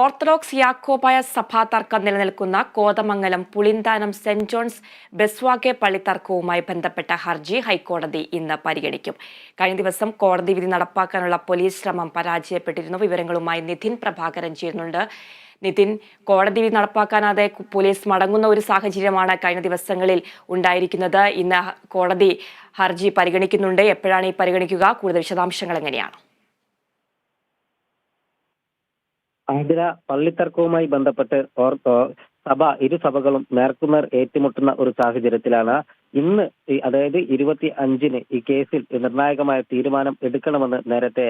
Orthodox Yakobaya സഭാ തർക്കം നിലനിൽക്കുന്ന കോതമംഗലം പുളിന്താനം സെന്റ് ജോൺസ് ബെസ്വാകെ പള്ളി തർക്കവുമായി ബന്ധപ്പെട്ട ഹർജി ഹൈക്കോടതി ഇന്ന് പരിഗണിക്കും. കഴിഞ്ഞ ദിവസം കോടതി വിധി നടപ്പാക്കാനുള്ള പോലീസ് ശ്രമം പരാജയപ്പെട്ടിരുന്നു. വിവരങ്ങളുമായി നിതിൻ പ്രഭാകരൻ ചേരുന്നുണ്ട്. നിതിൻ കോടതി വിധി നടപ്പാക്കാനാതെ പോലീസ് മടങ്ങുന്ന ഒരു സാഹചര്യമാണ് കഴിഞ്ഞ ദിവസങ്ങളിൽ ഉണ്ടായിരിക്കുന്നത്. ഇന്ന് കോടതി ഹർജി പരിഗണിക്കുന്നുണ്ട്. എപ്പോഴാണ് ഈ പരിഗണിക്കുക? കൂടുതൽ വിശദാംശങ്ങൾ എങ്ങനെയാണ്? ആതിര പള്ളിത്തർക്കവുമായി ബന്ധപ്പെട്ട് സഭ ഇരു സഭകളും നേർക്കുനേർ ഏറ്റുമുട്ടുന്ന ഒരു സാഹചര്യത്തിലാണ് ഇന്ന് അതായത് ഇരുപത്തി അഞ്ചിന് ഈ കേസിൽ നിർണായകമായ തീരുമാനം എടുക്കണമെന്ന് നേരത്തെ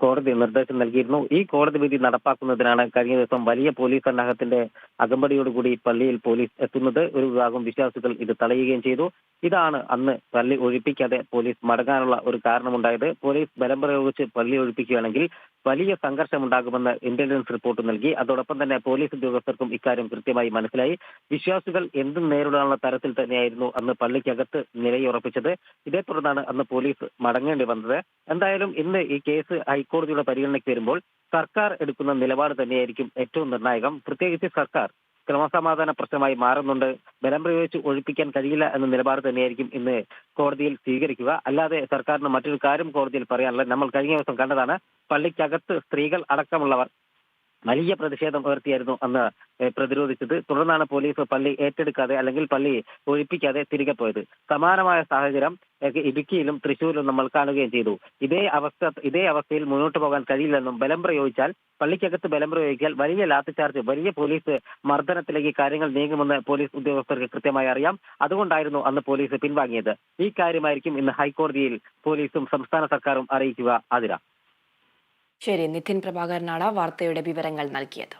കോടതി നിർദ്ദേശം നൽകിയിരുന്നു. ഈ കോടതി വിധി നടപ്പാക്കുന്നതിനാണ് കഴിഞ്ഞ ദിവസം വലിയ പോലീസ് സന്നാഹത്തിന്റെ അകമ്പടിയോടുകൂടി പള്ളിയിൽ പോലീസ് എത്തുന്നത്. ഒരു വിഭാഗം വിശ്വാസികൾ ഇത് തടയുകയും ചെയ്തു. ഇതാണ് അന്ന് പള്ളി ഒഴിപ്പിക്കാതെ പോലീസ് മടങ്ങാനുള്ള ഒരു കാരണമുണ്ടായത്. പോലീസ് ബലം പ്രയോഗിച്ച് പള്ളി ഒഴിപ്പിക്കുകയാണെങ്കിൽ വലിയ സംഘർഷമുണ്ടാകുമെന്ന് ഇന്റലിജൻസ് റിപ്പോർട്ട് നൽകി. അതോടൊപ്പം തന്നെ പോലീസ് ഉദ്യോഗസ്ഥർക്കും ഇക്കാര്യം കൃത്യമായി മനസ്സിലായി. വിശ്വാസികൾ എന്തും നേരിടാനുള്ള തരത്തിൽ തന്നെയായിരുന്നു അന്ന് പള്ളിക്കകത്ത് നിലയുറപ്പിച്ചത്. ഇതേ തുടർന്നാണ് അന്ന് പോലീസ് മടങ്ങേണ്ടി വന്നത്. എന്തായാലും ഇന്ന് ഈ കേസ് ഹൈക്കോടതിയുടെ പരിഗണനയ്ക്ക് വരുമ്പോൾ സർക്കാർ എടുക്കുന്ന നിലപാട് തന്നെയായിരിക്കും ഏറ്റവും നിർണായകം. പ്രത്യേകിച്ച് സർക്കാർ ക്രമസമാധാന പ്രശ്നമായി മാറുന്നുണ്ട്. ബലം പ്രയോഗിച്ച് ഒഴിപ്പിക്കാൻ കഴിയില്ല എന്ന നിലപാട് തന്നെയായിരിക്കും ഇന്ന് കോടതിയിൽ സ്വീകരിക്കുക. അല്ലാതെ സർക്കാരിന് മറ്റൊരു കാര്യം കോടതിയിൽ പറയാനുള്ളത് നമ്മൾ കഴിഞ്ഞ ദിവസം കണ്ടതാണ് പള്ളിക്കകത്ത് സ്ത്രീകൾ അടക്കമുള്ളവർ വലിയ പ്രതിഷേധം ഉയർത്തിയായിരുന്നു അന്ന് പ്രതിരോധിച്ചത്. തുടർന്നാണ് പോലീസ് പള്ളി ഏറ്റെടുക്കാതെ അല്ലെങ്കിൽ പള്ളി ഒഴിപ്പിക്കാതെ തിരികെ പോയത്. സമാനമായ സാഹചര്യം ഇടുക്കിയിലും തൃശ്ശൂരിലും നമ്മൾ കാണുകയും ചെയ്തു. ഇതേ അവസ്ഥ ഇതേ അവസ്ഥയിൽ മുന്നോട്ട് പോകാൻ കഴിയില്ലെന്നും ബലം പ്രയോഗിച്ചാൽ പള്ളിക്കകത്ത് ബലം പ്രയോഗിച്ചാൽ വലിയ ലാത്തിച്ചാർജ് വലിയ പോലീസ് മർദ്ദനത്തിലേക്ക് കാര്യങ്ങൾ നീങ്ങുമെന്ന് പോലീസ് ഉദ്യോഗസ്ഥർക്ക് കൃത്യമായി അറിയാം. അതുകൊണ്ടായിരുന്നു അന്ന് പോലീസ് പിൻവാങ്ങിയത്. ഈ കാര്യമായിരിക്കും ഇന്ന് ഹൈക്കോടതിയിൽ പോലീസും സംസ്ഥാന സർക്കാരും അറിയിക്കുക ആതിര. ശരി നിതിൻ പ്രഭാകരനാണ് വാർത്തയുടെ വിവരങ്ങൾ നൽകിയത്.